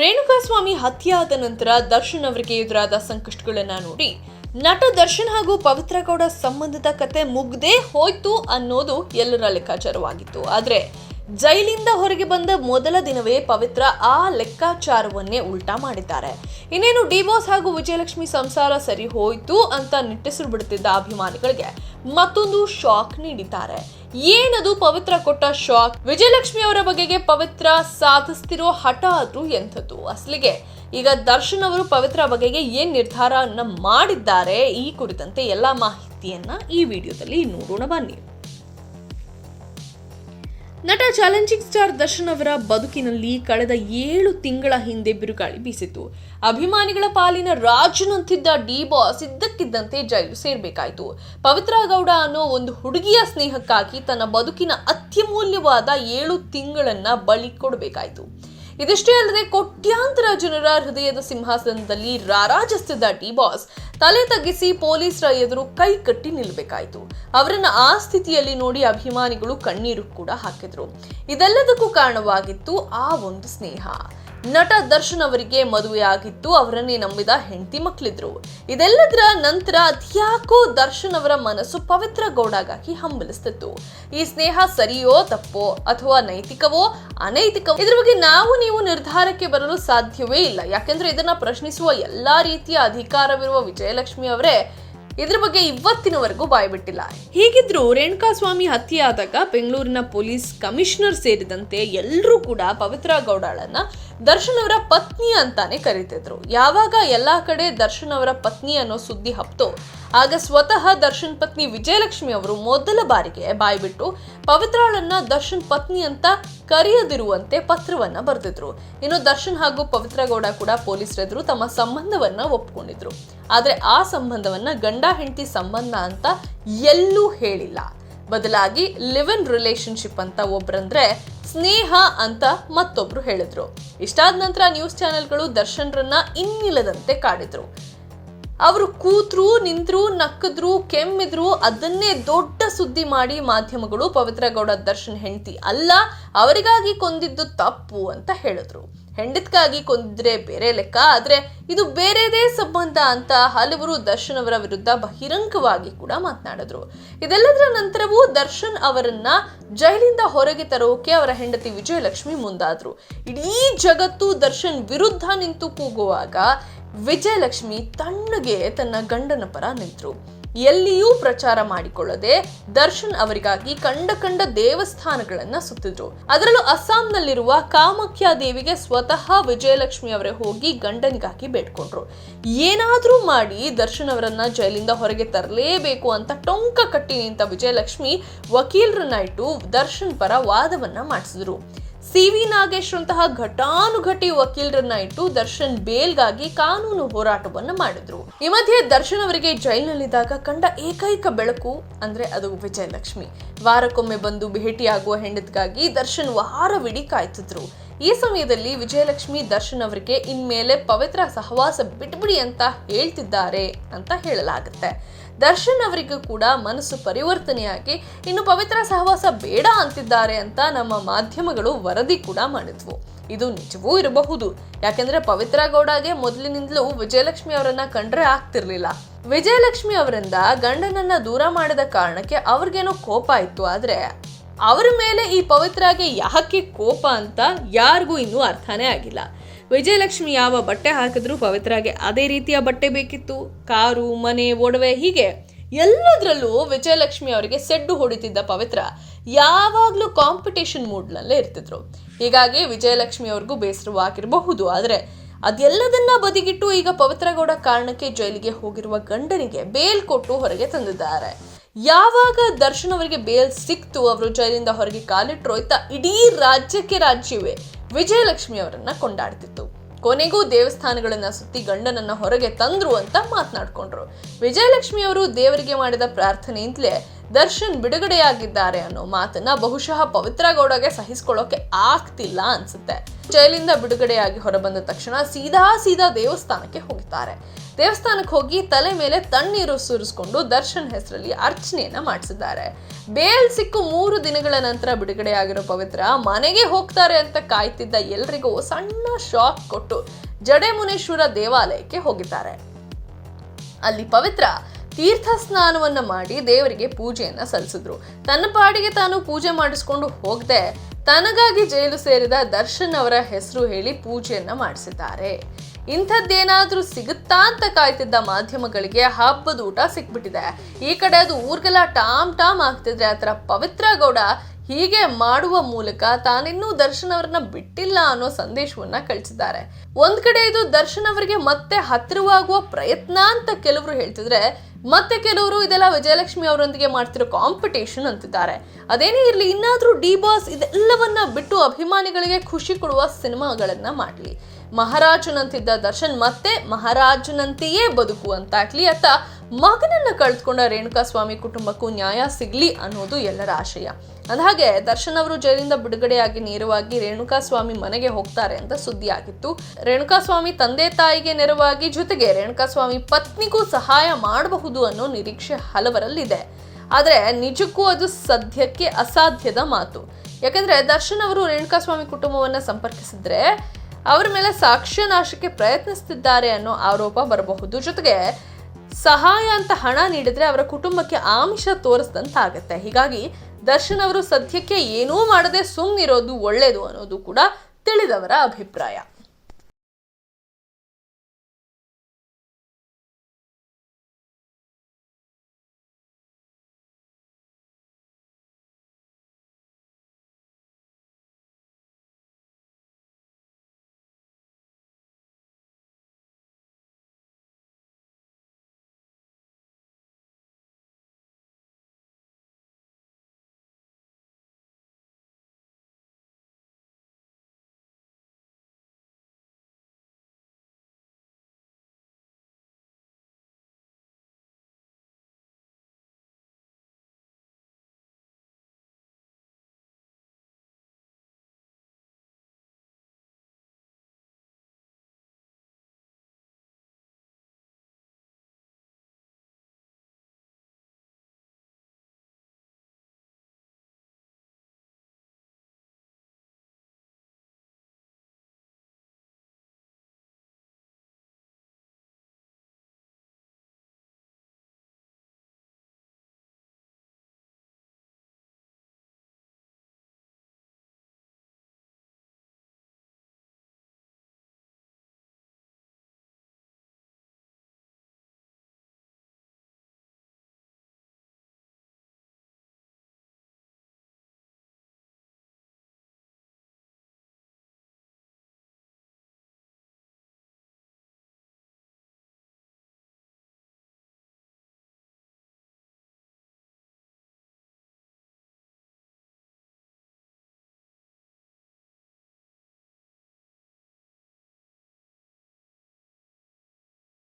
ರೇಣುಕಾಸ್ವಾಮಿ ಹತ್ಯೆಯಾದ ನಂತರ ದರ್ಶನ್ ಅವರಿಗೆ ಎದುರಾದ ಸಂಕಷ್ಟಗಳನ್ನ ನೋಡಿ. ನಟ ದರ್ಶನ್ ಹಾಗೂ ಪವಿತ್ರ ಗೌಡ ಸಂಬಂಧದ ಕತೆ ಮುಗ್ದೇ ಹೋಯ್ತು ಅನ್ನೋದು ಎಲ್ಲರ ಲೆಕ್ಕಾಚಾರವಾಗಿತ್ತು. ಆದರೆ ಜೈಲಿಂದ ಹೊರಗೆ ಬಂದ ಮೊದಲ ದಿನವೇ ಪವಿತ್ರ ಆ ಲೆಕ್ಕಾಚಾರವನ್ನೇ ಉಲ್ಟಾ ಮಾಡಿದ್ದಾರೆ. ಇನ್ನೇನು ಡಿವೋರ್ಸ್ ಹಾಗೂ ವಿಜಯಲಕ್ಷ್ಮಿ ಸಂಸಾರ ಸರಿ ಹೋಯ್ತು ಅಂತ ನಿಟ್ಟಿಸಿರು ಬಿಡುತ್ತಿದ್ದ ಅಭಿಮಾನಿಗಳಿಗೆ ಮತ್ತೊಂದು ಶಾಕ್ ನೀಡಿದ್ದಾರೆ. ಏನದು ಪವಿತ್ರ ಕೊಟ್ಟ ಶಾಕ್? ವಿಜಯಲಕ್ಷ್ಮಿ ಅವರ ಬಗೆಗೆ ಪವಿತ್ರ ಸಾಧಿಸ್ತಿರೋ ಹಠ ಅದು ಎಂಥದ್ದು? ಅಸಲಿಗೆ ಈಗ ದರ್ಶನ್ ಅವರು ಪವಿತ್ರ ಬಗೆಗೆ ಏನ್ ನಿರ್ಧಾರವನ್ನ ಮಾಡಿದ್ದಾರೆ ಈ ಕುರಿತಂತೆ ಎಲ್ಲಾ ಮಾಹಿತಿಯನ್ನ ಈ ವಿಡಿಯೋದಲ್ಲಿ ನೋಡೋಣ ಬನ್ನಿ. ನಟ ಚಾಲೆಂಜಿಂಗ್ ಸ್ಟಾರ್ ದರ್ಶನ್ ಅವರ ಬದುಕಿನಲ್ಲಿ ಕಳೆದ ಏಳು ತಿಂಗಳ ಹಿಂದೆ ಬಿರುಗಾಳಿ ಬೀಸಿತು ಅಭಿಮಾನಿಗಳ ಪಾಲಿನ ರಾಜನಂತಿದ್ದ ಡಿ ಬಾಸ್ ಇದ್ದಕ್ಕಿದ್ದಂತೆ ಜೈಲು ಸೇರಬೇಕಾಯಿತು. ಪವಿತ್ರ ಗೌಡ ಅನ್ನೋ ಒಂದು ಹುಡುಗಿಯ ಸ್ನೇಹಕ್ಕಾಗಿ ತನ್ನ ಬದುಕಿನ ಅತ್ಯಮೂಲ್ಯವಾದ ಏಳು ತಿಂಗಳನ್ನ ಬಳಿ ಕೊಡಬೇಕಾಯ್ತು. ಇದಿಷ್ಟೇ ಅಲ್ಲದೆ ಕೋಟ್ಯಾಂತರ ಜನರ ಹೃದಯದ ಸಿಂಹಾಸನದಲ್ಲಿ ರಾರಾಜಿಸ್ತಿದ್ದ ಡಿ ಬಾಸ್ ತಲೆ ತಗ್ಗಿಸಿ ಪೊಲೀಸರ ಎದುರು ಕೈ ಕಟ್ಟಿ ನಿಲ್ಬೇಕಾಯ್ತು. ಅವರನ್ನ ಆ ಸ್ಥಿತಿಯಲ್ಲಿ ನೋಡಿ ಅಭಿಮಾನಿಗಳು ಕಣ್ಣೀರು ಕೂಡ ಹಾಕಿದ್ರು. ಇದೆಲ್ಲದಕ್ಕೂ ಕಾರಣವಾಗಿತ್ತು ಆ ಒಂದು ಸ್ನೇಹ. ನಟ ದರ್ಶನ್ ಅವರಿಗೆ ಮದುವೆ ಆಗಿತ್ತು ಅವರನ್ನೇ ನಂಬಿದ ಹೆಂಡತಿ ಮಕ್ಕಳಿದ್ರು ಇದೆಲ್ಲದರ ನಂತರ ಅದ್ಯಾಕೋ ದರ್ಶನ್ ಅವರ ಮನಸ್ಸು ಪವಿತ್ರ ಗೌಡಗಾಗಿ ಹಂಬಲಿಸ್ತಿತ್ತು. ಈ ಸ್ನೇಹ ಸರಿಯೋ ತಪ್ಪೋ ಅಥವಾ ನೈತಿಕವೋ ಅನೈತಿಕವೋ? ಇದ್ರ ಬಗ್ಗೆ ನಾವು ನೀವು ನಿರ್ಧಾರಕ್ಕೆ ಬರಲು ಸಾಧ್ಯವೇ ಇಲ್ಲ. ಯಾಕೆಂದ್ರೆ ಇದನ್ನ ಪ್ರಶ್ನಿಸುವ ಎಲ್ಲಾ ರೀತಿಯ ಅಧಿಕಾರವಿರುವ ವಿಜಯಲಕ್ಷ್ಮಿ ಅವರೇ ಇದ್ರ ಬಗ್ಗೆ ಇವತ್ತಿನವರೆಗೂ ಬಾಯ್ಬಿಟ್ಟಿಲ್ಲ ಹೀಗಿದ್ರು ರೇಣುಕಾ ಸ್ವಾಮಿ ಹತ್ಯೆಯಾದಾಗ ಬೆಂಗಳೂರಿನ ಪೊಲೀಸ್ ಕಮಿಷನರ್ ಸೇರಿದಂತೆ ಎಲ್ಲರೂ ಕೂಡ ಪವಿತ್ರ ಗೌಡಳನ್ನ ದರ್ಶನ್ ಅವರ ಪತ್ನಿ ಅಂತಾನೆ ಕರೀತಿದ್ರು. ಯಾವಾಗ ಎಲ್ಲ ಕಡೆ ದರ್ಶನ್ ಅವರ ಪತ್ನಿ ಅನ್ನೋ ಸುದ್ದಿ ಹಬ್ತೋ, ಆಗ ಸ್ವತಃ ದರ್ಶನ್ ಪತ್ನಿ ವಿಜಯಲಕ್ಷ್ಮಿ ಅವರು ಮೊದಲ ಬಾರಿಗೆ ಬಾಯ್ಬಿಟ್ಟು ಪವಿತ್ರಾಳನ್ನ ದರ್ಶನ್ ಪತ್ನಿ ಅಂತ ಕರೆಯದಿರುವಂತೆ ಪತ್ರವನ್ನ ಬರೆದಿದ್ರು. ಇನ್ನು ದರ್ಶನ್ ಹಾಗೂ ಪವಿತ್ರ ಗೌಡ ಕೂಡ ಪೊಲೀಸರೆದುರು ತಮ್ಮ ಸಂಬಂಧವನ್ನ ಒಪ್ಕೊಂಡಿದ್ರು. ಆದ್ರೆ ಆ ಸಂಬಂಧವನ್ನ ಗಂಡ ಹೆಂಡತಿ ಸಂಬಂಧ ಅಂತ ಎಲ್ಲೂ ಹೇಳಿಲ್ಲ. ಬದಲಾಗಿ ಲಿವ್ ಇನ್ ರಿಲೇಶನ್ಶಿಪ್ ಅಂತ ಒಬ್ರಂದ್ರೆ ಸ್ನೇಹ ಅಂತ ಮತ್ತೊಬ್ರು ಹೇಳಿದ್ರು. ಇಷ್ಟಾದ ನಂತರ ನ್ಯೂಸ್ ಚಾನೆಲ್ಗಳು ದರ್ಶನ್ರನ್ನ ಇನ್ನಿಲ್ಲದಂತೆ ಕಾಡಿದ್ರು. ಅವರು ಕೂತ್ರು, ನಿಂತರು, ನಕ್ಕದ್ರು, ಕೆಮ್ಮಿದ್ರು, ಅದನ್ನೇ ದೊಡ್ಡ ಸುದ್ದಿ ಮಾಡಿ ಮಾಧ್ಯಮಗಳು ಪವಿತ್ರಗೌಡ ದರ್ಶನ್ ಹೆಂಡತಿ ಅಲ್ಲ, ಅವರಿಗಾಗಿ ಕೊಂದಿದ್ದು ತಪ್ಪು ಅಂತ ಹೇಳಿದ್ರು. ಹೆಂಡತ್ಗಾಗಿ ಕೊಂದಿದ್ರೆ ಬೇರೆ ಲೆಕ್ಕ, ಆದ್ರೆ ಇದು ಬೇರೆದೇ ಸಂಬಂಧ ಅಂತ ಹಲವರು ದರ್ಶನ್ ಅವರ ವಿರುದ್ಧ ಬಹಿರಂಗವಾಗಿ ಕೂಡ ಮಾತನಾಡಿದ್ರು. ಇದೆಲ್ಲದರ ನಂತರವೂ ದರ್ಶನ್ ಅವರನ್ನ ಜೈಲಿಂದ ಹೊರಗೆ ತರೋಕೆ ಅವರ ಹೆಂಡತಿ ವಿಜಯಲಕ್ಷ್ಮಿ ಮುಂದಾದ್ರು. ಇಡೀ ಜಗತ್ತು ದರ್ಶನ್ ವಿರುದ್ಧ ನಿಂತು ಕೂಗುವಾಗ ವಿಜಯಲಕ್ಷ್ಮಿ ತಣ್ಣಗೆ ತನ್ನ ಗಂಡನ ಪರ ನಿಂತರು. ಎಲ್ಲಿಯೂ ಪ್ರಚಾರ ಮಾಡಿಕೊಳ್ಳದೆ ದರ್ಶನ್ ಅವರಿಗಾಗಿ ಕಂಡ ಕಂಡ ದೇವಸ್ಥಾನಗಳನ್ನ ಸುತ್ತಿದ್ರು. ಅದರಲ್ಲೂ ಅಸ್ಸಾಂನಲ್ಲಿರುವ ಕಾಮಾಖ್ಯ ದೇವಿಗೆ ಸ್ವತಃ ವಿಜಯಲಕ್ಷ್ಮಿ ಅವರೇ ಹೋಗಿ ಗಂಡನಿಗಾಗಿ ಬೇಡ್ಕೊಂಡ್ರು. ಏನಾದ್ರೂ ಮಾಡಿ ದರ್ಶನ್ ಅವರನ್ನ ಜೈಲಿಂದ ಹೊರಗೆ ತರಲೇಬೇಕು ಅಂತ ಟೊಂಕ ಕಟ್ಟಿ ನಿಂತ ವಿಜಯಲಕ್ಷ್ಮಿ ವಕೀಲರನ್ನ ಇಟ್ಟು ದರ್ಶನ್ ಪರ ವಾದವನ್ನ ಮಾಡಿಸಿದ್ರು. ಸಿ ವಿ ನಾಗೇಶ್ರಂತಹ ಘಟಾನುಘಟಿ ವಕೀಲರನ್ನ ಇಟ್ಟು ದರ್ಶನ್ ಬೇಲ್ಗಾಗಿ ಕಾನೂನು ಹೋರಾಟವನ್ನು ಮಾಡಿದ್ರು. ಈ ಮಧ್ಯೆ ದರ್ಶನ್ ಅವರಿಗೆ ಜೈಲಿನಲ್ಲಿದ್ದಾಗ ಕಂಡ ಏಕೈಕ ಬೆಳಕು ಅಂದ್ರೆ ಅದು ವಿಜಯಲಕ್ಷ್ಮಿ. ವಾರಕ್ಕೊಮ್ಮೆ ಬಂದು ಭೇಟಿಯಾಗುವ ಹೆಂಡತಿಗಾಗಿ ದರ್ಶನ್ ವಾರವಿಡೀ ಕಾಯ್ತಿದ್ರು. ಈ ಸಮಯದಲ್ಲಿ ವಿಜಯಲಕ್ಷ್ಮಿ ದರ್ಶನ್ ಅವರಿಗೆ ಇನ್ಮೇಲೆ ಪವಿತ್ರ ಸಹವಾಸ ಬಿಟ್ಬಿಡಿ ಅಂತ ಹೇಳ್ತಿದ್ದಾರೆ ಅಂತ ಹೇಳಲಾಗುತ್ತೆ. ದರ್ಶನ್ ಅವರಿಗೂ ಕೂಡ ಮನಸ್ಸು ಪರಿವರ್ತನೆಯಾಗಿ ಇನ್ನು ಪವಿತ್ರ ಸಹವಾಸ ಬೇಡ ಅಂತಿದ್ದಾರೆ ಅಂತ ನಮ್ಮ ಮಾಧ್ಯಮಗಳು ವರದಿ ಕೂಡ ಮಾಡಿದ್ವು. ಇದು ನಿಜವೂ ಇರಬಹುದು. ಯಾಕೆಂದ್ರೆ ಪವಿತ್ರ ಗೌಡಗೆ ಮೊದಲಿನಿಂದಲೂ ವಿಜಯಲಕ್ಷ್ಮಿ ಅವರನ್ನ ಕಂಡ್ರೆ ಆಗ್ತಿರ್ಲಿಲ್ಲ. ವಿಜಯಲಕ್ಷ್ಮಿ ಅವರಿಂದ ಗಂಡನನ್ನ ದೂರ ಮಾಡಿದ ಕಾರಣಕ್ಕೆ ಅವ್ರಿಗೇನೋ ಕೋಪ ಇತ್ತು ಆದ್ರೆ ಅವರ ಮೇಲೆ ಈ ಪವಿತ್ರಗೆ ಯಾಕೆ ಕೋಪ ಅಂತ ಯಾರಿಗೂ ಇನ್ನೂ ಅರ್ಥನೇ ಆಗಿಲ್ಲ. ವಿಜಯಲಕ್ಷ್ಮಿ ಯಾವ ಬಟ್ಟೆ ಹಾಕಿದ್ರು ಪವಿತ್ರಾಗೆ ಅದೇ ರೀತಿಯ ಬಟ್ಟೆ ಬೇಕಿತ್ತು. ಕಾರು, ಮನೆ, ಒಡವೆ, ಹೀಗೆ ಎಲ್ಲದರಲ್ಲೂ ವಿಜಯಲಕ್ಷ್ಮಿ ಅವರಿಗೆ ಸೆಡ್ಡು ಹೊಡಿತಿದ್ದ ಪವಿತ್ರ ಯಾವಾಗಲೂ ಕಾಂಪಿಟೇಷನ್ ಮೂಡ್ನಲ್ಲೇ ಇರ್ತಿದ್ರು. ಹೀಗಾಗಿ ವಿಜಯಲಕ್ಷ್ಮಿ ಅವ್ರಿಗೂ ಬೇಸರವಾಗಿರಬಹುದು ಆದರೆ ಅದೆಲ್ಲದನ್ನ ಬದಿಗಿಟ್ಟು ಈಗ ಪವಿತ್ರಗೌಡ ಕಾರಣಕ್ಕೆ ಜೈಲಿಗೆ ಹೋಗಿರುವ ಗಂಡನಿಗೆ ಬೇಲ್ ಕೊಟ್ಟು ಹೊರಗೆ ತಂದಿದ್ದಾರೆ. ಯಾವಾಗ ದರ್ಶನ್ ಅವರಿಗೆ ಬೇಲ್ ಸಿಕ್ತು, ಅವರು ಜೈಲಿಂದ ಹೊರಗೆ ಕಾಲಿಟ್ರು, ಇತ್ತ ಇಡೀ ರಾಜ್ಯಕ್ಕೆ ರಾಜ್ಯವೇ ವಿಜಯಲಕ್ಷ್ಮಿ ಅವರನ್ನ ಕೊಂಡಾಡ್ತಿತ್ತು. ಕೊನೆಗೂ ದೇವಸ್ಥಾನಗಳನ್ನ ಸುತ್ತಿ ಗಂಡನನ್ನ ಹೊರಗೆ ತಂದ್ರು ಅಂತ ಮಾತನಾಡ್ಕೊಂಡ್ರು. ವಿಜಯಲಕ್ಷ್ಮಿ ಅವರು ದೇವರಿಗೆ ಮಾಡಿದ ಪ್ರಾರ್ಥನೆಯಿಂದಲೇ ದರ್ಶನ್ ಬಿಡುಗಡೆಯಾಗಿದ್ದಾರೆ ಅನ್ನೋ ಮಾತನ್ನ ಬಹುಶಃ ಪವಿತ್ರ ಗೌಡಗೆ ಸಹಿಸ್ಕೊಳ್ಳೋಕೆ ಆಗ್ತಿಲ್ಲ ಅನ್ಸುತ್ತೆ. ಜೈಲಿಂದ ಬಿಡುಗಡೆಯಾಗಿ ಹೊರಬಂದ ತಕ್ಷಣ ಸೀದಾ ಸೀದಾ ದೇವಸ್ಥಾನಕ್ಕೆ ಹೋಗ್ತಾರೆ. ದೇವಸ್ಥಾನಕ್ಕೆ ಹೋಗಿ ತಲೆ ಮೇಲೆ ತಣ್ಣೀರು ಸುರಿಸ್ಕೊಂಡು ದರ್ಶನ್ ಹೆಸರಲ್ಲಿ ಅರ್ಚನೆಯನ್ನ ಮಾಡಿಸಿದ್ದಾರೆ. ಬೇಲ್ ಸಿಕ್ಕು ಮೂರು ದಿನಗಳ ನಂತರ ಬಿಡುಗಡೆಯಾಗಿರೋ ಪವಿತ್ರ ಮನೆಗೆ ಹೋಗ್ತಾರೆ ಅಂತ ಕಾಯ್ತಿದ್ದ ಎಲ್ರಿಗೂ ಸಣ್ಣ ಶಾಕ್ ಕೊಟ್ಟು ಜಡೆಮುನೇಶ್ವರ ದೇವಾಲಯಕ್ಕೆ ಹೋಗಿದ್ದಾರೆ. ಅಲ್ಲಿ ಪವಿತ್ರ ತೀರ್ಥ ಸ್ನಾನವನ್ನ ಮಾಡಿ ದೇವರಿಗೆ ಪೂಜೆಯನ್ನ ಸಲ್ಲಿಸಿದ್ರು. ತನ್ನ ಪಾಡಿಗೆ ತಾನು ಪೂಜೆ ಮಾಡಿಸ್ಕೊಂಡು ಹೋಗದೆ, ತನಗಾಗಿ ಜೈಲು ಸೇರಿದ ದರ್ಶನ್ ಅವರ ಹೆಸರು ಹೇಳಿ ಪೂಜೆಯನ್ನ ಮಾಡಿಸಿದ್ದಾರೆ. ಇಂಥದ್ದೇನಾದ್ರೂ ಸಿಗುತ್ತಾ ಅಂತ ಕಾಯ್ತಿದ್ದ ಮಾಧ್ಯಮಗಳಿಗೆ ಹಬ್ಬದ ಊಟ ಸಿಕ್ಬಿಟ್ಟಿದೆ. ಈ ಕಡೆ ಅದು ಊರ್ಗೆಲ್ಲ ಟಾಮ್ ಟಾಮ್ ಆಗ್ತಿದ್ರೆ ಆತರ ಪವಿತ್ರ ಗೌಡ ಹೀಗೆ ಮಾಡುವ ಮೂಲಕ ತಾನಿನ್ನೂ ದರ್ಶನ್ ಅವ್ರನ್ನ ಬಿಟ್ಟಿಲ್ಲ ಅನ್ನೋ ಸಂದೇಶವನ್ನ ಕಳಿಸಿದ್ದಾರೆ. ಒಂದ್ ಕಡೆ ಇದು ದರ್ಶನ್ ಅವರಿಗೆ ಮತ್ತೆ ಹತ್ತಿರವಾಗುವ ಪ್ರಯತ್ನ ಅಂತ ಕೆಲವರು ಹೇಳ್ತಿದ್ರೆ, ಮತ್ತೆ ಕೆಲವರು ಇದೆಲ್ಲ ವಿಜಯಲಕ್ಷ್ಮಿ ಅವರೊಂದಿಗೆ ಮಾಡ್ತಿರೋ ಕಾಂಪಿಟೇಷನ್ ಅಂತಿದ್ದಾರೆ. ಅದೇನೇ ಇರಲಿ, ಇನ್ನಾದರೂ ಡಿ ಬಾಸ್ ಇದೆಲ್ಲವನ್ನ ಬಿಟ್ಟು ಅಭಿಮಾನಿಗಳಿಗೆ ಖುಷಿ ಕೊಡುವ ಸಿನಿಮಾಗಳನ್ನ ಮಾಡ್ಲಿ. ಮಹಾರಾಜನಂತಿದ್ದ ದರ್ಶನ್ ಮತ್ತೆ ಮಹಾರಾಜನಂತೆಯೇ ಬದುಕುವಂತಾಗ್ಲಿ ಅತ್ತ ಮಗನನ್ನ ಕಳೆದುಕೊಂಡ ರೇಣುಕಾ ಸ್ವಾಮಿ ಕುಟುಂಬಕ್ಕೂ ನ್ಯಾಯ ಸಿಗಲಿ ಅನ್ನೋದು ಎಲ್ಲರ ಆಶಯ. ಅಂದಹಾಗೆ ದರ್ಶನ್ ಅವರು ಜೈಲಿಂದ ಬಿಡುಗಡೆಯಾಗಿ ನೇರವಾಗಿ ರೇಣುಕಾ ಸ್ವಾಮಿ ಮನೆಗೆ ಹೋಗ್ತಾರೆ ಅಂತ ಸುದ್ದಿ ಆಗಿತ್ತು ರೇಣುಕಾ ಸ್ವಾಮಿ ತಂದೆ ತಾಯಿಗೆ ನೆರವಾಗಿ ಜೊತೆಗೆ ರೇಣುಕಾ ಸ್ವಾಮಿ ಪತ್ನಿಗೂ ಸಹಾಯ ಮಾಡಬಹುದು ಅನ್ನೋ ನಿರೀಕ್ಷೆ ಹಲವರಲ್ಲಿದೆ. ಆದರೆ ನಿಜಕ್ಕೂ ಅದು ಸದ್ಯಕ್ಕೆ ಅಸಾಧ್ಯದ ಮಾತು. ಯಾಕಂದ್ರೆ ದರ್ಶನ್ ಅವರು ರೇಣುಕಾ ಸ್ವಾಮಿ ಕುಟುಂಬವನ್ನ ಸಂಪರ್ಕಿಸಿದ್ರೆ ಅವರ ಮೇಲೆ ಸಾಕ್ಷ್ಯ ನಾಶಕ್ಕೆ ಪ್ರಯತ್ನಿಸುತ್ತಿದ್ದಾರೆ ಅನ್ನೋ ಆರೋಪ ಬರಬಹುದು. ಜೊತೆಗೆ ಸಹಾಯ ಅಂತ ಹಣ ನೀಡಿದ್ರೆ ಅವರ ಕುಟುಂಬಕ್ಕೆ ಆಮಿಷ ತೋರಿಸಿದಂತಾಗತ್ತೆ. ಹೀಗಾಗಿ ದರ್ಶನ್ ಅವರು ಸದ್ಯಕ್ಕೆ ಏನೂ ಮಾಡದೆ ಸುಮ್ಮನಿರೋದು ಒಳ್ಳೇದು ಅನ್ನೋದು ಕೂಡ ತಿಳಿದವರ ಅಭಿಪ್ರಾಯ.